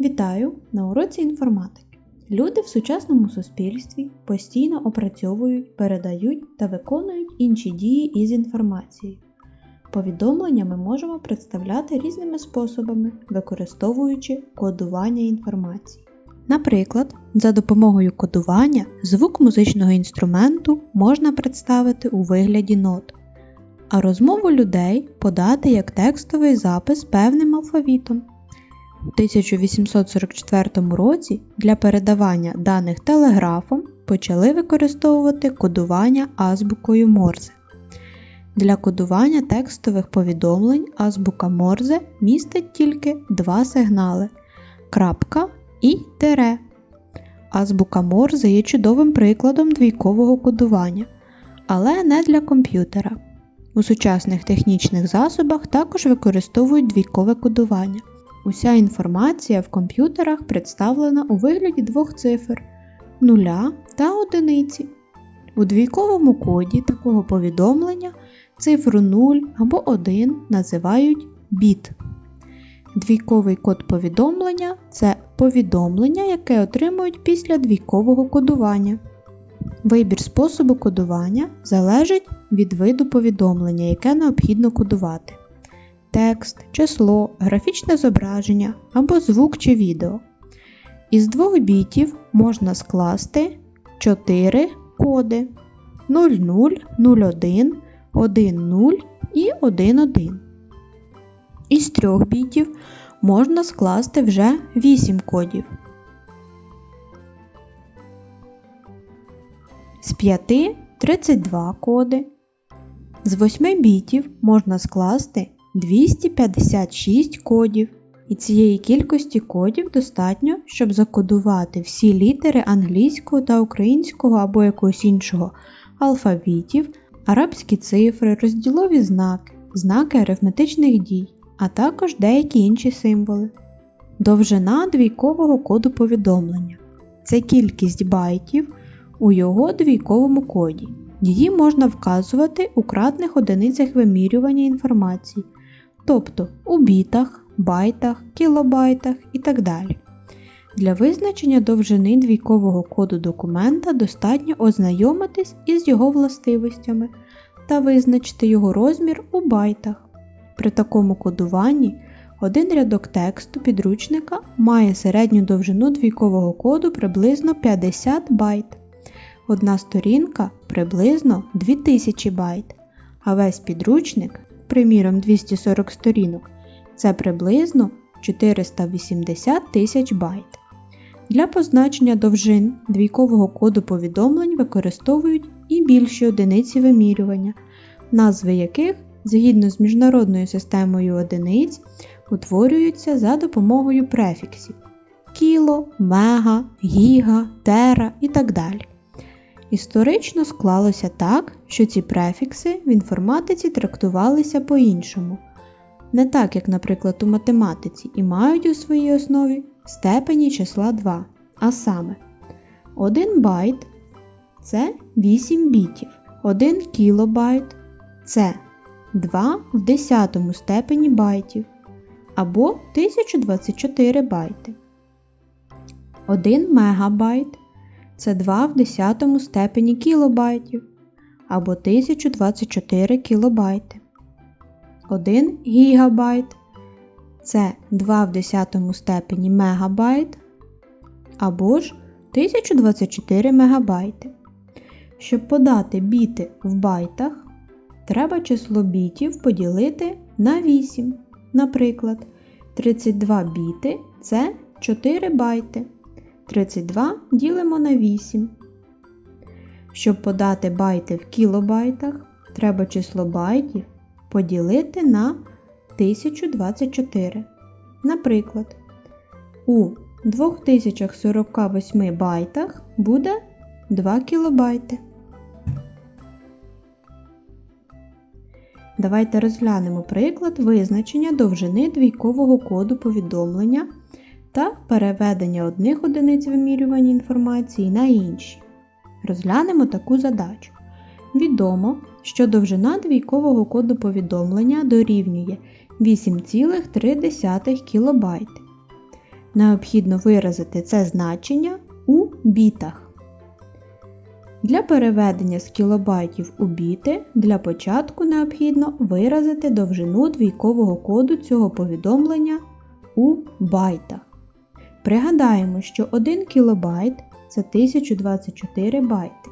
Вітаю на уроці інформатики. Люди в сучасному суспільстві постійно опрацьовують, передають та виконують інші дії із інформацією. Повідомлення ми можемо представляти різними способами, використовуючи кодування інформації. Наприклад, за допомогою кодування звук музичного інструменту можна представити у вигляді нот, а розмову людей подати як текстовий запис певним алфавітом. У 1844 році для передавання даних телеграфом почали використовувати кодування азбукою Морзе. Для кодування текстових повідомлень азбука Морзе містить тільки два сигнали крапка і тире. Азбука Морзе є чудовим прикладом двійкового кодування, але не для комп'ютера. У сучасних технічних засобах також використовують двійкове кодування. Уся інформація в комп'ютерах представлена у вигляді двох цифр нуля та одиниці. У двійковому коді такого повідомлення цифру 0 або 1 називають біт. Двійковий код повідомлення це повідомлення, яке отримують після двійкового кодування. Вибір способу кодування залежить від виду повідомлення, яке необхідно кодувати текст, число, графічне зображення або звук чи відео. Із двох бітів можна скласти 4 коди 00, 01, 10 і 11. Із трьох бітів можна скласти вже 8 кодів. З 5 32 коди. З 8 бітів можна скласти 256 кодів. І цієї кількості кодів достатньо, щоб закодувати всі літери англійського та українського або якогось іншого алфавітів, арабські цифри, розділові знаки, знаки арифметичних дій, а також деякі інші символи. Довжина двійкового коду повідомлення це кількість байтів у його двійковому коді. Її можна вказувати у кратних одиницях вимірювання інформації тобто у бітах, байтах, кілобайтах і так далі. Для визначення довжини двійкового коду документа достатньо ознайомитись із його властивостями та визначити його розмір у байтах. При такому кодуванні один рядок тексту підручника має середню довжину двійкового коду приблизно 50 байт. Одна сторінка приблизно 2000 байт, а весь підручник приміром 240 сторінок, це приблизно 480 тисяч байт. Для позначення довжин двійкового коду повідомлень використовують і більші одиниці вимірювання, назви яких, згідно з міжнародною системою одиниць, утворюються за допомогою префіксів кіло, мега, гіга, тера і так далі. Історично склалося так, що ці префікси в інформатиці трактувалися по-іншому, не так, як, наприклад, у математиці, і мають у своїй основі степені числа 2, а саме 1 байт це 8 бітів, 1 кілобайт це 2 в 10 степені байтів або 1024 байти. 1 мегабайт це 2 в 10 степені кілобайтів або 1024 кілобайти. 1 гігабайт це 2 в 10 степені мегабайт або ж 1024 мегабайти. Щоб подати біти в байтах, треба число бітів поділити на 8. Наприклад, 32 біти це 4 байти. 32 ділимо на 8. Щоб подати байти в кілобайтах, треба число байтів поділити на 1024. Наприклад, у 2048 байтах буде 2 кілобайти. Давайте розглянемо приклад визначення довжини двійкового коду повідомлення та переведення одних одиниць вимірювання інформації на інші. Розглянемо таку задачу. Відомо, що довжина двійкового коду повідомлення дорівнює 8,3 кБ. необхідно виразити це значення у бітах. Для переведення з кілобайтів у біти для початку необхідно виразити довжину двійкового коду цього повідомлення у байтах. Пригадаємо, що 1 кілобайт це 1024 байти.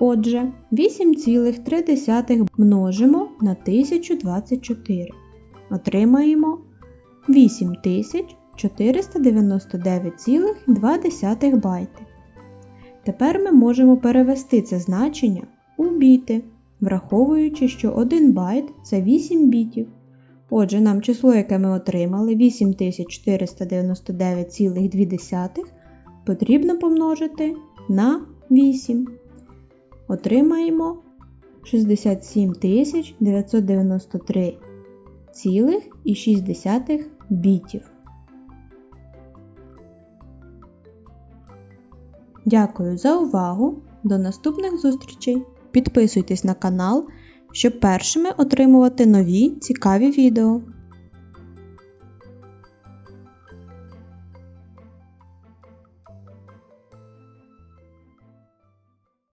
Отже, 8,3 множимо на 1024. Отримаємо 8499,2 байти. Тепер ми можемо перевести це значення у біти, враховуючи, що 1 байт це 8 бітів. Отже, нам число, яке ми отримали, 8499,2, потрібно помножити на 8. Отримаємо 67 993,6 бітів. Дякую за увагу! До наступних зустрічей! Підписуйтесь на канал, щоб першими отримувати нові цікаві відео.